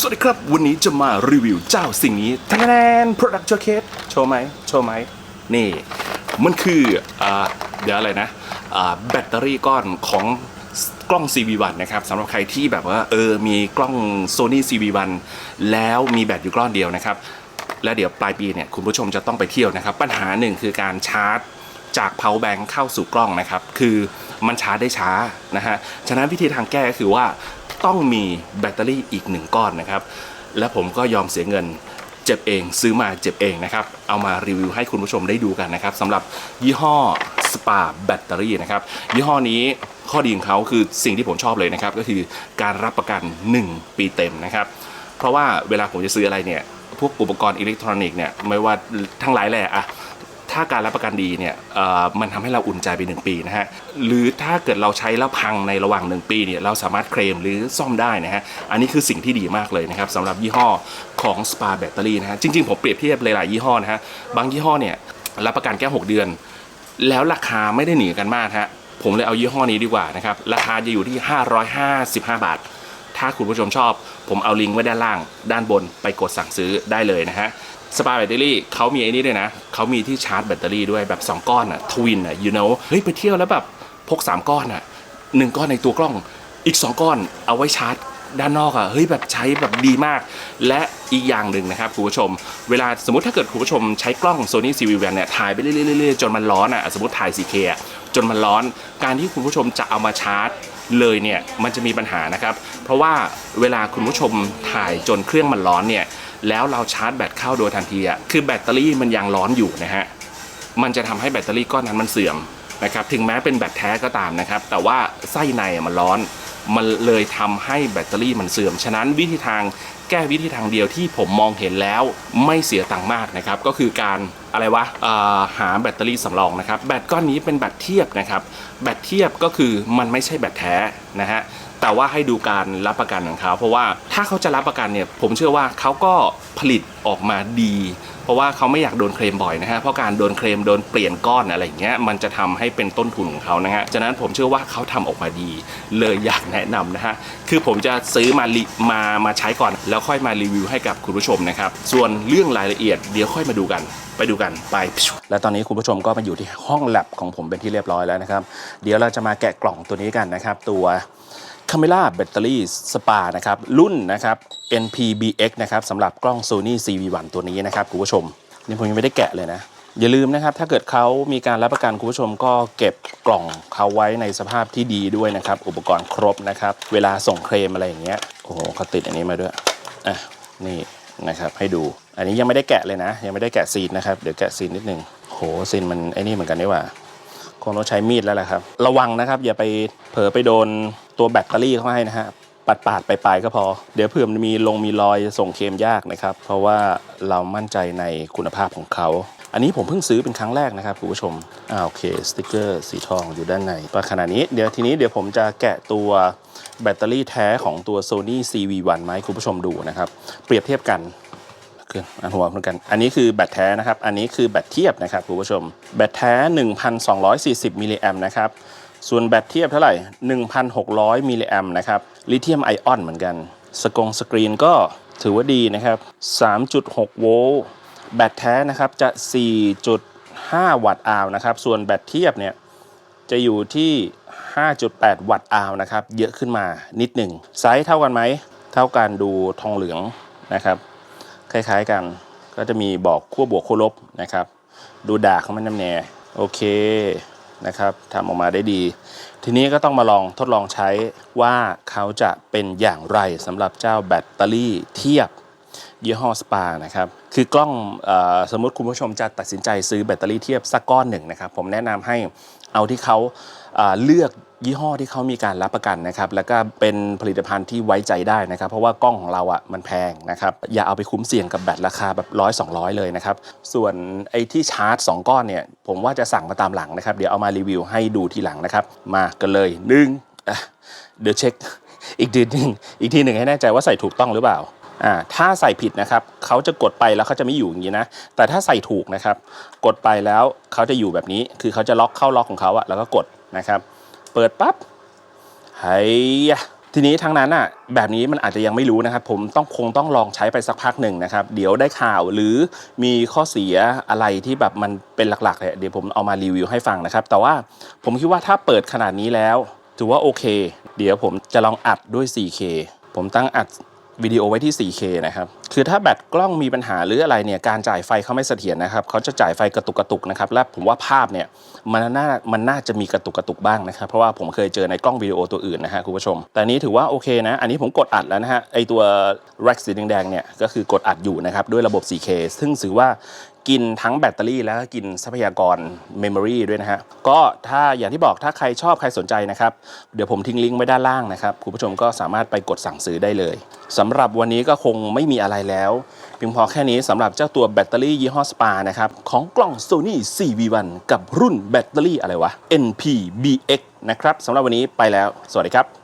สวัสดีครับ วันนี้จะมารีวิวเจ้าสิ่งนี้ทนแนน product showcase โชว์ไหมโชว์ไหมนี่ มันคืออ่าเดี๋ยวอะไรนะอ่าแบตเตอรี่ก้อนของกล้อง CV1 นะครับสำหรับใครที่แบบว่าเออมีกล้อง Sony CV1 แล้วมีแบตอยู่ก้อนเดียวนะครับ และเดี๋ยวปลายปีเนี่ยคุณผู้ชมจะต้องไปเที่ยวนะครับ ปัญหาหนึ่งคือการชาร์จจาก power bank เข้าสู่กล้องนะครับ คือมันชาร์จได้ช้านะฮะ ฉะนั้นวิธีทางแก้ก็คือว่า ต้องมีแบตเตอรี่อีกหนึ่งก้อนนะครับ และผมก็ยอมเสียเงินเจ็บเองซื้อมาเจ็บเองนะครับ เอามารีวิวให้คุณผู้ชมได้ดูกันนะครับสำหรับยี่ห้อสปาแบตเตอรี่นะครับ ยี่ห้อนี้ข้อดีของเขาคือสิ่งที่ผมชอบเลยนะครับ ก็คือการรับประกัน 1 ปีเต็มนะครับ เพราะว่าเวลาผมจะซื้ออะไรเนี่ย พวกอุปกรณ์อิเล็กทรอนิกส์เนี่ยไม่ว่าทั้งหลายแหละอะ ถ้าการรับประกันดีเนี่ยมันทำให้เราอุ่นใจไป 1 ปีนะฮะหรือถ้าเกิดเราใช้แล้วพังในระหว่าง 1 ปีเนี่ยเราสามารถเคลมหรือซ่อมได้นะฮะอันนี้คือสิ่งที่ดีมากเลยนะครับสำหรับยี่ห้อของ Spa Battery นะฮะจริงๆ ผมเปรียบเทียบหลายๆยี่ห้อนะฮะบางยี่ห้อเนี่ยรับประกันแค่6เดือน แล้วราคาไม่ได้หนีกันมากฮะผมเลยเอายี่ห้อนี้ดีกว่านะครับราคาจะอยู่ที่ 555 บาท ถ้าคุณผู้ชมชอบ ผมเอาลิงก์ไว้ด้านล่าง ด้านบนไปกดสั่งซื้อได้เลยนะฮะสปาแบตเตอรี่เขามีไอ้นี่ด้วยนะเขามีที่ชาร์จแบตเตอรี่ด้วยแบบ 2 ก้อนอะทวินอะ you know เฮ้ยไปเที่ยวแล้วแบบพก 3 ก้อนอะหนึ่งก้อนในตัวกล้องอีก 2 ก้อนเอาไว้ชาร์จด้านนอกอะเฮ้ยแบบใช้แบบดีมาก และอีกอย่างหนึ่งนะครับคุณผู้ชม เวลาสมมติถ้าเกิดคุณผู้ชมใช้กล้อง Sony CV1 เนี่ยถ่ายไปเรื่อยๆๆจนมันร้อนอะสมมติถ่าย 4K อะ จนมันร้อน การที่คุณผู้ชมจะเอามาชาร์จเลยเนี่ยมันจะมีปัญหานะครับ เพราะว่าเวลาคุณผู้ชมถ่ายจนเครื่องมันร้อนเนี่ยแล้วเราชาร์จแบตเข้าโดยทันทีอะคือแบตเตอรี่มันยังร้อนอยู่นะฮะมันจะทำให้แบตเตอรี่ก้อนนั้นมันเสื่อมนะครับถึงแม้เป็นแบตแท้ก็ตามนะครับ แต่ว่าไส้ในมันร้อน มันเลยทำให้แบตเตอรี่มันเสื่อม ฉะนั้นวิธีทางแก้วิธีทางเดียวที่ผมมองเห็นแล้วไม่เสียตังค์มากนะครับ ก็คือการอะไรวะหาแบตเตอรี่สำรองนะครับ แบตก้อนนี้เป็นแบตเทียบนะครับ แบตเทียบก็คือมันไม่ใช่แบตแท้นะฮะ แต่ว่าให้ดูการรับประกันของเขา เพราะว่าถ้าเขาจะรับประกันเนี่ยผมเชื่อว่าเขาก็ผลิตออกมาดี เพราะว่าเขาไม่อยากโดนเคลมบ่อยนะฮะเพราะการโดนเคลมโดนเปลี่ยนก้อนอะไรอย่างเงี้ยมันจะทำให้เป็นต้นทุนของเขานะฮะฉะนั้นผมเชื่อว่าเขาทำออกมาดี เลยอยากแนะนำนะฮะคือผมจะซื้อมาลิมามาใช้ก่อน แล้วค่อยมารีวิวให้กับคุณผู้ชมนะครับส่วนเรื่องรายละเอียดเดี๋ยวค่อยมาดูกัน ไปดูกันไป และตอนนี้คุณผู้ชมก็มาอยู่ที่ห้องแลบของผมเป็นที่เรียบร้อยแล้วนะครับ เดี๋ยวเราจะมาแกะกล่องตัวนี้กันนะครับตัว c a m e r a Battery Spa นะครับรุ่นนะครับ NPBX นะครับสำหรับกล้อง Sony CV1 ตัวนี้นะครับคุณผู้ชมนี่ผมยังไม่ได้แกะเลยนะ อย่าลืมนะครับ ถ้าเกิดเขามีการรับประกันคุณผู้ชมก็เก็บกล่องเขาไว้ในสภาพที่ดีด้วยนะครับ อุปกรณ์ครบนะครับ เวลาส่งเคลมอะไรอย่างเงี้ยโอ้โหเขาติดอันนี้มาด้วยอะนี่นะครับให้ดู อันนี้ยังไม่ได้แกะเลยนะ ยังไม่ได้แกะซีนนะครับเดี๋ยวแกะซีนนิดนึงโหซีนมันไอ้นี่เหมือนกันนี่ว่า คงต้องใช้มีดแล้วแหละครับ ระวังนะครับ อย่าไปเผลอไปโดนตัวแบตเตอรี่เขาให้นะฮะปัดปาดไปลายๆก็พอ เดี๋ยวเผื่อมันมีลงมีรอยส่งเคมยากนะครับ เพราะว่าเรามั่นใจในคุณภาพของเขา อันนี้ผมเพิ่งซื้อเป็นครั้งแรกนะครับคุณผู้ชมอ่าโอเคสติกเกอร์สีทองอยู่ด้านในประขณะนี้เดี๋ยวทีนี้เดี๋ยวผมจะแกะตัวแบตเตอรี่แท้ของตัว Sony CV1 มาให้คุณผู้ชมดูนะครับ เปรียบเทียบกัน คืออันหัวเหมือนกัน อันนี้คือแบตแท้นะครับ อันนี้คือแบตเทียบนะครับคุณผู้ชม แบตแท้ 1,240 มิลลิแอมนะครับ ส่วนแบตเทียบเท่าไหร่ 1,600 มิลลิแอมนะครับ ลิเธียมไอออนเหมือนกัน สกงสกรีนก็ถือว่าดีนะครับ 3.6 โวลต์ แบตแท้นะครับจะ 4.5 วัตต์อาวนะครับ ส่วนแบตเทียบเนี่ยจะอยู่ที่ 5.8 วัตต์อาวนะครับ เยอะขึ้นมานิดหนึ่ง ไซส์เท่ากันไหม เท่ากันดูทองเหลืองนะครับ คล้ายๆกัน ก็จะมีบอกขั้วบวกขั้วลบนะครับ ดูดาเของมันน้ำแน่โอเคนะครับทำออกมาได้ดี ทีนี้ก็ต้องมาลองทดลองใช้ว่าเขาจะเป็นอย่างไรสำหรับเจ้าแบตเตอรี่เทียบ ยี่ห้อสปานะครับคือกล้องอสมมติคุณผู้ชมจะตัดสินใจซื้อแบตเตอรี่เทียบสักก้อนหนึ่งนะครับผมแนะนำให้เอาที่เขาเลือกยี่ห้อที่เขามีการรับประกันนะครับ แล้วก็เป็นผลิตภัณฑ์ที่ไว้ใจได้นะครับ เพราะว่ากล้องของเราอะมันแพงนะครับ อย่าเอาไปคุ้มเสี่ยงกับแบตราคาแบบร้อยสองร้อยเลยนะครับ ส่วนไอ้ที่ชาร์จ 2 ก้อนเนี่ย ผมว่าจะสั่งมาตามหลังนะครับ เดี๋ยวเอามารีวิวให้ดูทีหลังนะครับ มากันเลยหนึ่งเดี๋ยวเช็คอีกทีหนึ่งอีกทีหนึ่งให้แน่ใจว่าใส่ถูกต้องหรือเปล่า อ่าถ้าใส่ผิดนะครับเขาจะกดไปแล้วเขาจะไม่อยู่อย่างนี้นะ แต่ถ้าใส่ถูกนะครับ กดไปแล้วเขาจะอยู่แบบนี้ คือเขาจะล็อกเข้าล็อกของเขาอะแล้วก็กดนะครับ เปิดปั๊บไฮยททีนี้ทั้งนั้นอะแบบนี้มันอาจจะยังไม่รู้นะครับ ผมต้องคงต้องลองใช้ไปสักพักหนึ่งนะครับ เดี๋ยวได้ข่าวหรือมีข้อเสียอะไรที่แบบมันเป็นหลักๆเนี่ยเดี๋ยวผมเอามารีวิวให้ฟังนะครับ แต่ว่าผมคิดว่าถ้าเปิดขนาดนี้แล้ว ถือว่าโอเค เดี๋ยวผมจะลองอัดด้วย 4K ผมตั้งอัด วิดีโอไว้ที่ 4K นะครับ คือถ้าแบตกล้องมีปัญหาหรืออะไรเนี่ย การจ่ายไฟเขาไม่เสถียรนะครับ เขาจะจ่ายไฟกระตุกกระตุกนะครับ และผมว่าภาพเนี่ยมันน่า มันน่าจะมีกระตุกกระตุกบ้างนะครับ เพราะว่าผมเคยเจอในกล้องวิดีโอตัวอื่นนะฮะคุณผู้ชม แต่นี้ถือว่าโอเคนะ อันนี้ผมกดอัดแล้วนะฮะ ไอตัวแร็กสีแดงๆเนี่ย ก็คือกดอัดอยู่นะครับด้วยระบบ 4K ซึ่งถือว่า กินทั้งแบตเตอรี่แล้วก็กินทรัพยากรเมมโมรีด้วยนะฮะ ก็ถ้าอย่างที่บอกถ้าใครชอบใครสนใจนะครับ เดี๋ยวผมทิ้งลิงก์ไว้ด้านล่างนะครับ คุณผู้ชมก็สามารถไปกดสั่งซื้อได้เลยสำหรับวันนี้ก็คงไม่มีอะไรแล้วเพียงพอแค่นี้สำหรับเจ้าตัวแบตเตอรี่ยี่ห้อสปานะครับ ของกล่อง Sony CV1 กับรุ่นแบตเตอรี่อะไรวะ NPBX นะครับสำหรับวันนี้ไปแล้ว สวัสดีครับ